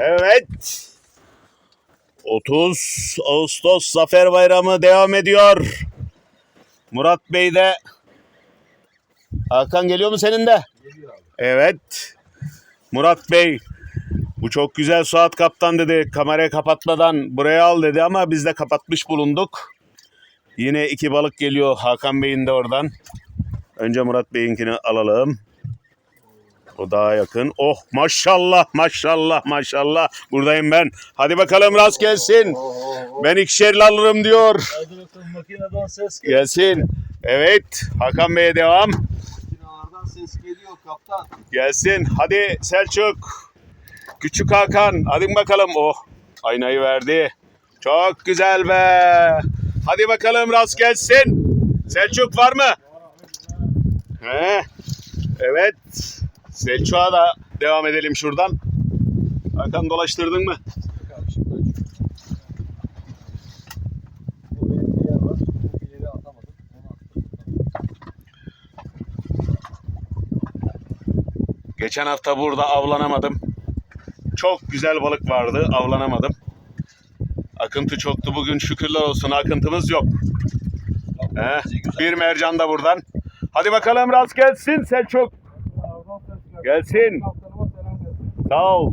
Evet. 30 Ağustos Zafer Bayramı devam ediyor. Murat Bey de Hakan geliyor mu senin de? Evet. Murat Bey bu çok güzel Suat Kaptan dedi. Kamerayı kapatmadan buraya al dedi ama biz de kapatmış bulunduk. Yine iki balık geliyor Hakan Bey'in de oradan. Önce Murat Bey'inkini alalım. O daha yakın. Oh maşallah maşallah maşallah. Buradayım ben. Hadi bakalım rast gelsin. Ben ikişerli alırım diyor. Hadi bakalım makineden ses geliyor. Gelsin. Evet. Hakan Bey'e devam. Makinelerden ses geliyor kaptan. Gelsin. Hadi Selçuk. Küçük Hakan. Hadi bakalım. Oh. Aynayı verdi. Çok güzel be. Hadi bakalım rast gelsin. Selçuk var mı? He. Evet. Selçuk'a da devam edelim şuradan. Hakan dolaştırdın mı? Geçen hafta burada avlanamadım. Çok güzel balık vardı, avlanamadım. Akıntı çoktu bugün şükürler olsun akıntımız yok. He, bir mercan da buradan. Hadi bakalım rast gelsin Selçuk. Gelsin. Sağ ol.